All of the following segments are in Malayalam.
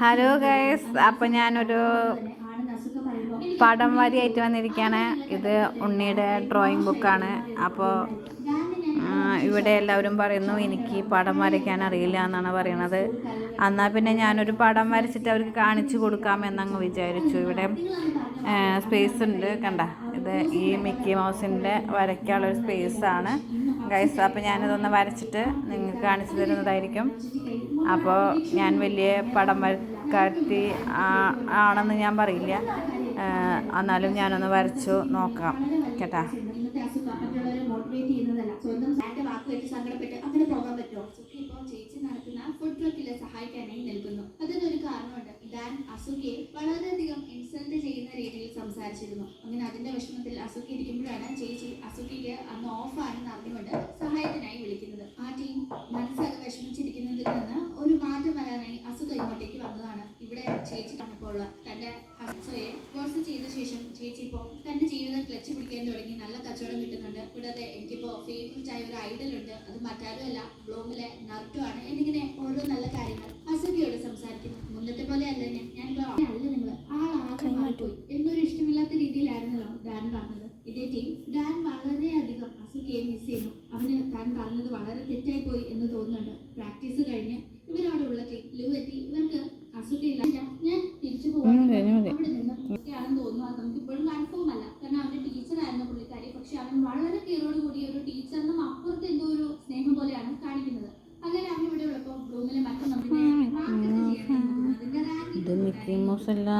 ഹലോ ഗൈസ് അപ്പം ഞാനൊരു പടം വരിയായിട്ട് വന്നിരിക്കുകയാണ് ഇത് ഉണ്ണിയുടെ ഡ്രോയിങ് ബുക്കാണ് അപ്പോൾ ഇവിടെ എല്ലാവരും പറയുന്നു എനിക്ക് പടം വരയ്ക്കാൻ അറിയില്ല എന്നാണ് പറയുന്നത്. എന്നാൽ പിന്നെ ഞാനൊരു പടം വരച്ചിട്ട് അവർക്ക് കാണിച്ചു കൊടുക്കാമെന്നങ്ങ് വിചാരിച്ചു. ഇവിടെ സ്പേസ് ഉണ്ട്. കണ്ട ഇത് ഈ മിക്കി മൗസിന്റെ വരയ്ക്കാനുള്ളൊരു സ്പേസാണ് ഗൈസ് അപ്പോൾ ഞാനിതൊന്ന് വരച്ചിട്ട് നിങ്ങൾക്ക് കാണിച്ചു തരുന്നതായിരിക്കും. അപ്പോൾ ഞാൻ വലിയ പടം വരക്കാത്തി ആണെന്ന് ഞാൻ പറയില്ല. എന്നാലും ഞാനൊന്ന് വരച്ചു നോക്കാം. കേട്ടാ? വളരെയധികം ഇൻസൾട്ട് ചെയ്യുന്ന രീതിയിൽ സംസാരിച്ചിരുന്നു. അങ്ങനെ അതിന്റെ വിഷമത്തിൽ അസുഖി ഇരിക്കുമ്പോഴാണ് അന്ന് ഓഫാണെന്ന് അറിഞ്ഞുകൊണ്ട് സഹായത്തിനായി വിളിക്കുന്നത്. ആ ടീം മനസ്സാകെ വിഷമിച്ചിരിക്കുന്നതിൽ നിന്ന് ഒരു മാറ്റം വരാനായി അസുഖ ഇങ്ങോട്ടേക്ക് വന്നതാണ്. ഇവിടെ ചേച്ചി കണ്ടപ്പോൾ തന്റെ ഹസ്സയെ കോഴ്സ് ചെയ്ത ശേഷം ചേച്ചി ഇപ്പോൾ തന്റെ ജീവിതം ക്ലച്ച് പിടിക്കാൻ തുടങ്ങി. നല്ല കച്ചവടം കിട്ടുന്നുണ്ട്. കൂടാതെ എനിക്കിപ്പോ ഫേവറേറ്റ് ആയ ഒരു ഐഡൽ ഉണ്ട്. അത് മറ്റാരുമല്ല ബ്ലോഗിലെ നർട്ടു ആണ്. എന്നിങ്ങനെ ഓരോ നല്ല കാര്യങ്ങൾ അസുഖയോട് സംസാരിക്കുന്നു. മുന്നത്തെ പോലെ അല്ല ഞാൻ. അല്ല നിങ്ങൾ ആളാകെ മാറിപ്പോയി എന്നൊരു ഇഷ്ടമില്ലാത്ത രീതിയിലായിരുന്നല്ലോ ഡാൻ പറഞ്ഞത് ഇതേ ടീം ഡാൻ വളരെയധികം ചെയ്യുന്നു അവന് താൻ പറഞ്ഞത് വളരെ തെറ്റായി പോയി എന്ന് തോന്നുന്നുണ്ട്. പ്രാക്ടീസ് കഴിഞ്ഞ് ഇവരവിടെ ഉള്ള ടീം ലു എത്തി. ഇവർക്ക് അസുഖയില്ല ഞാൻ തിരിച്ചു പോകാൻ അവിടെ നിന്ന് ഒക്കെയാണെന്ന് തോന്നുന്നു. അത് നമുക്ക് ഇപ്പോഴും കൺഫേം അല്ല കാരണം അവന്റെ ടീച്ചറായിരുന്നു പുള്ളിക്കാരി. പക്ഷെ അവൻ വളരെ കെയറോട് കൂടി ഒരു ടീച്ചറിനും അപ്പുറത്ത് എന്തോ ഒരു സ്നേഹം പോലെയാണ് കാണിക്കുന്നത്. അങ്ങനെ അവൻ ഇവിടെ ഉള്ളപ്പോൾ ബ്ലൂമിലെ മറ്റു നമ്മുടെ ഇത് മിക്കി മൗസ് അല്ല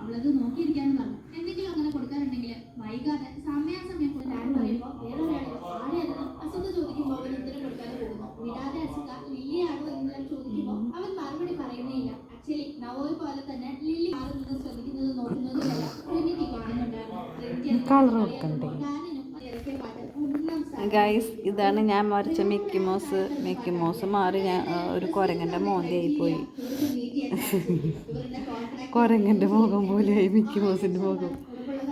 അവളത് നോക്കിയിരിക്കാന്ന് പറഞ്ഞു. എന്തെങ്കിലും അങ്ങനെ കൊടുക്കാറുണ്ടെങ്കിൽ വൈകാതെ സമയാസമയം ഡാൻ പറയുമ്പോൾ വേറെ ഒരാൾ ആരെയാണെന്ന് അസുഖ ചോദിക്കുമ്പോൾ അവൻ ഉത്തരം കൊടുക്കാതെ പോകുന്നു. വിടാതെ അസുഖ ലില്ലിയാണോ എന്ന് ഞാൻ ചോദിക്കുമ്പോൾ അവൻ മറുപടി പറയുന്നേയില്ല. ആക്ച്വലി നവോയ് പോലെ തന്നെ ലില്ലി മാറുന്നതും ശ്രദ്ധിക്കുന്നത് എല്ലാം ട്രിനിറ്റി കാണുന്നുണ്ടായിരുന്നു. ഗൈസ് ഇതാണ് ഞാൻ മറിച്ച മിക്കി മോസ് മിക്കി മോസ് മാറി ഞാൻ ഒരു കുരങ്ങന്റെ മോന്തയായി പോയി കുരങ്ങന്റെ മുഖം പോലെയായി മിക്കി മോസിന്റെ മുഖം.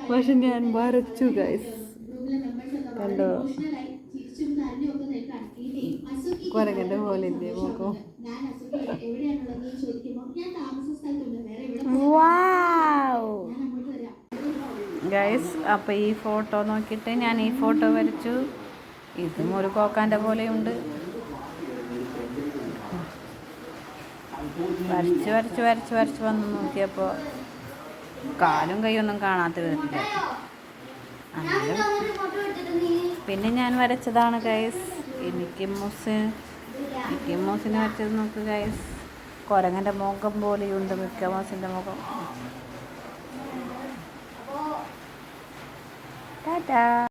പക്ഷെ ഞാൻ വരച്ചു ഗൈസ് കണ്ടോ? കുരങ്ങന്റെ പോലെ ഇല്ലേ മുഖം ഗൈസ് അപ്പോൾ ഈ ഫോട്ടോ നോക്കിയിട്ട് ഞാൻ ഈ ഫോട്ടോ വരച്ചു. ഇതും ഒരു കോക്കാന്റെ പോലെയുണ്ട്. വരച്ച് വരച്ച് വരച്ച് വരച്ച് വന്ന് നോക്കിയപ്പോൾ കാലും കൈയൊന്നും കാണാത്ത വിധത്തില്ല എന്നാലും പിന്നെ ഞാൻ വരച്ചതാണ് ഗൈസ് എനിക്ക് മൂസ്. എനിക്ക് മൂസിന് വരച്ചത് നോക്ക് ഗൈസ് കുരങ്ങന്റെ മുഖം പോലെയുണ്ട് മിക്ക മൂസിന്റെ മുഖം. ടാറ്റാ.